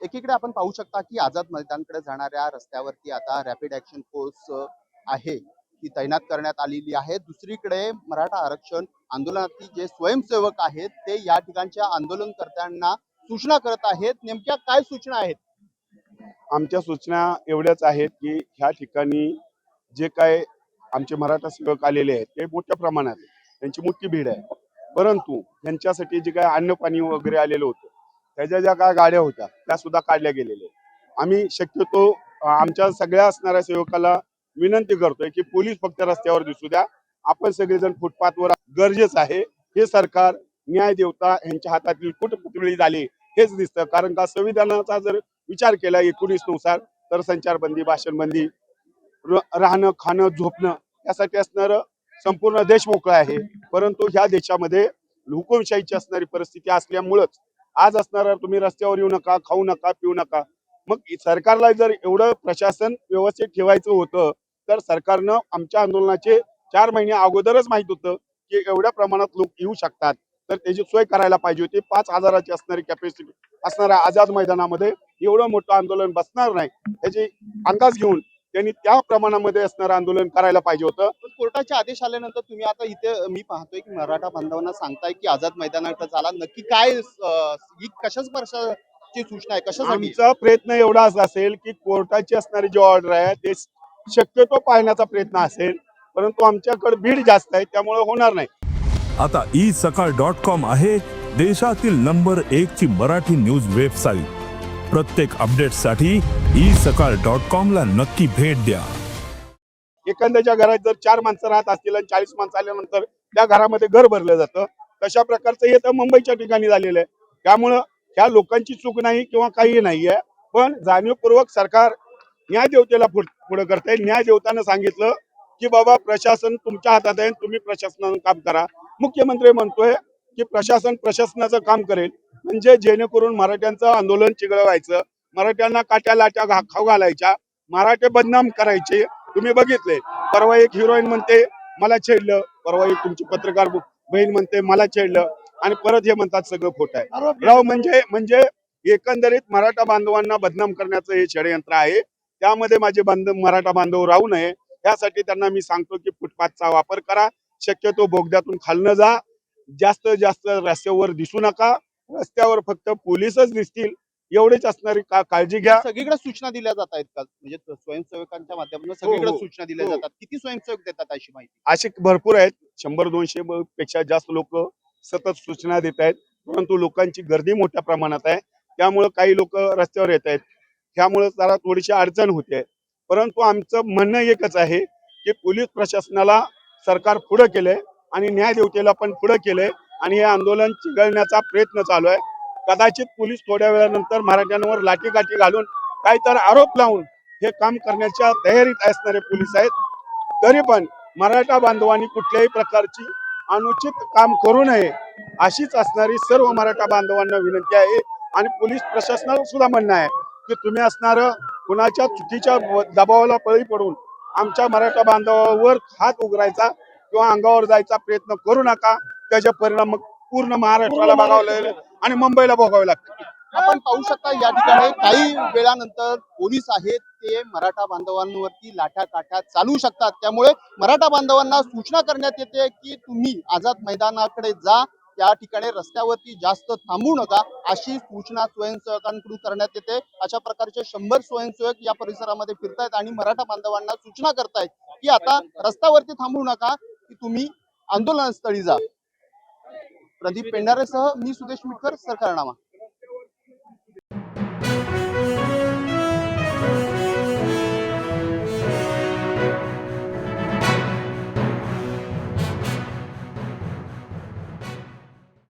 एकीकडे आपण पाहू शकता की आझाद मैदानकडे जाणाऱ्या रस्त्यावरती आता रॅपिड ऍक्शन फोर्स आहे. ती तैनात करण्यात आलेली आहे. दुसरीकडे मराठा आरक्षण आंदोलनातील जे स्वयंसेवक आहेत ते या ठिकाणच्या आंदोलनकर्त्यांना सूचना करत आहेत. नेमक्या काय सूचना आहेत? आमच्या सूचना एवढ्याच आहेत की ह्या ठिकाणी जे काय आमचे मराठा सेवक आलेले आहेत ते मोठ्या प्रमाणात त्यांची मोठी भीड आहे. परंतु त्यांच्यासाठी जे काय अन्न पाणी वगैरे आलेलं होतं त्याच्या ज्या काय गाड्या होत्या त्या सुद्धा काढल्या गेलेल्या आम्ही शक्यतो आमच्या सगळ्या असणाऱ्या सेवकाला विनंती करतोय की पोलीस फक्त रस्त्यावर दिसू द्या. आपण सगळेजण फुटपाथवर गरजेचं आहे. हे सरकार न्याय देवता यांच्या हातातील कुटपुतळी झाली हेच दिसतं. कारण का संविधानाचा जर विचार केला एकोणीसनुसार तर संचारबंदी भाषणबंदी राहणं खाणं झोपणं यासाठी असणारं संपूर्ण देश मोकळा आहे. परंतु ह्या देशामध्ये हुकुमशाहीची असणारी परिस्थिती असल्यामुळंच आज असणार तुम्ही रस्त्यावर येऊ नका खाऊ नका पिऊ नका. मग सरकारला जर एवढं प्रशासन व्यवस्थित ठेवायचं होतं तर सरकारनं आमच्या आंदोलनाचे चार महिने अगोदरच माहीत होतं की एवढ्या प्रमाणात लोक येऊ शकतात. तर त्याची सोय करायला पाहिजे होती. पाच हजाराची असणारी कॅपॅसिटी असणाऱ्या आझाद मैदानामध्ये एवढं मोठं आंदोलन बसणार नाही. त्याची अंदाज घेऊन त्यांनी त्या प्रमाणामध्ये असणारं आंदोलन करायला पाहिजे होतं. पण कोर्टाचे आदेश आल्यानंतर तुम्ही आता इथे मी पाहतोय की मराठा बांधवांना सांगताय की आझाद मैदानाकडे झाला नक्की काय अं, ही कशाच वर्षाची सूचना आहे? कशासाठी? आमचा प्रयत्न एवढाच असेल की कोर्टाची असणारी जी ऑर्डर आहे ते शक्यतो पाळण्याचा प्रयत्न असेल. परंतु आमच्याकडे भीड जास्त आहे त्यामुळे होणार नाही. आता ई सकाळ डॉट कॉम आहे देशातील नंबर एक ची मराठी न्यूज वेबसाईट प्रत्येक अपडेटसाठी ई सकाळ डॉट कॉम ला नक्की भेट द्या. एखाद्याच्या घरात जर चार माणसं राहत असतील आणि चाळीस माणसं आल्यानंतर त्या घरामध्ये घर भरलं जातं. तशा प्रकारचं हे तर मुंबईच्या ठिकाणी झालेलं आहे. त्यामुळं ह्या लोकांची चूक नाही किंवा काही नाही आहे. पण जाणीवपूर्वक सरकार न्याय देवतेला पुढे करते न्याय देवतानं सांगितलं की बाबा प्रशासन तुमच्या हातात आहे तुम्ही प्रशासनानं काम करा. मुख्यमंत्री म्हणतोय की प्रशासन प्रशासनाचं काम करेल. म्हणजे जेणेकरून मराठ्यांचं आंदोलन चिघळवायचं मराठ्यांना काट्या लाट्या घा- खाऊ घालायच्या मराठे बदनाम करायचे तुम्ही बघितले. परवा एक हिरोईन म्हणते मला छेडलं. परवा एक तुमची पत्रकार बहीण म्हणते मला छेडलं. आणि परत हे म्हणतात सगळं खोटं आहे. राव म्हणजे म्हणजे एकंदरीत मराठा बांधवांना बदनाम करण्याचं हे षडयंत्र आहे. त्यामध्ये माझे बांधव मराठा बांधव राहू नये. त्यासाठी त्यांना मी सांगतो की फुटपाथचा वापर करा. शक्यतो बोगद्यातून खालनं जा. जास्त जास्त रस्त्यावर दिसू नका. रस्त्यावर फक्त पोलीसच दिसतील एवढेच असणारी का- काळजी घ्या. सगळीकडे सूचना दिल्या जात आहेत का? म्हणजे स्वयंसेवकांच्या माध्यमातून सगळीकडे हो. सूचना दिल्या हो. जातात. किती स्वयंसेवक देतात अशी माहिती? असे भरपूर आहेत. शंभर दोनशे पेक्षा जास्त लोक सतत सूचना देत आहेत. परंतु लोकांची गर्दी मोठ्या प्रमाणात आहे. त्यामुळं काही लोक रस्त्यावर येत आहेत. त्यामुळे जरा थोडीशी अडचण होते. परंतु आमचं म्हणणं एकच आहे की पोलीस प्रशासनाला सरकार पुढं केलंय आणि न्याय देवतेला पण पुढं केलंय. आणि हे आंदोलन चिघळण्याचा प्रयत्न चालू आहे. कदाचित पोलीस थोड्या वेळानंतर मराठ्यांवर लाठीकाठी घालून काहीतरी आरोप लावून हे काम करण्याच्या तयारीत असणारे पोलीस आहेत. तरी पण मराठा बांधवांनी कुठल्याही प्रकारची अनुचित काम करू नये अशीच असणारी सर्व मराठा बांधवांना विनंती आहे आणि पोलीस प्रशासनाला सुद्धा म्हणणं आहे की तुम्ही असणार कुणाच्या चुकीच्या दबावाला बळी पडून आमच्या मराठा बांधवावर हात उघडायचा किंवा अंगावर जायचा प्रयत्न करू नका. त्याचा परिणाम मग पूर्ण महाराष्ट्राला बघावं लागेल आणि मुंबईला भोगावे लागतील. आपण पाहू शकता या ठिकाणी काही वेळानंतर पोलीस आहेत ते मराठा बांधवांवरती लाठ्या काठ्या चालू शकतात. त्यामुळे मराठा बांधवांना सूचना करण्यात येते की तुम्ही आझाद मैदानाकडे जा त्या ठिकाणी रस्त्यावरती जास्त थांबू नका अशी सूचना स्वयंसेवकांकडून करण्यात येते. अशा प्रकारचे शंभर स्वयंसेवक या परिसरामध्ये फिरतायत आणि मराठा बांधवांना सूचना करतायत की आता रस्त्यावरती थांबू नका की तुम्ही आंदोलनस्थळी जा. प्रदीप पेंढारेसह मी सुदेश मिटकर सरकारनामा.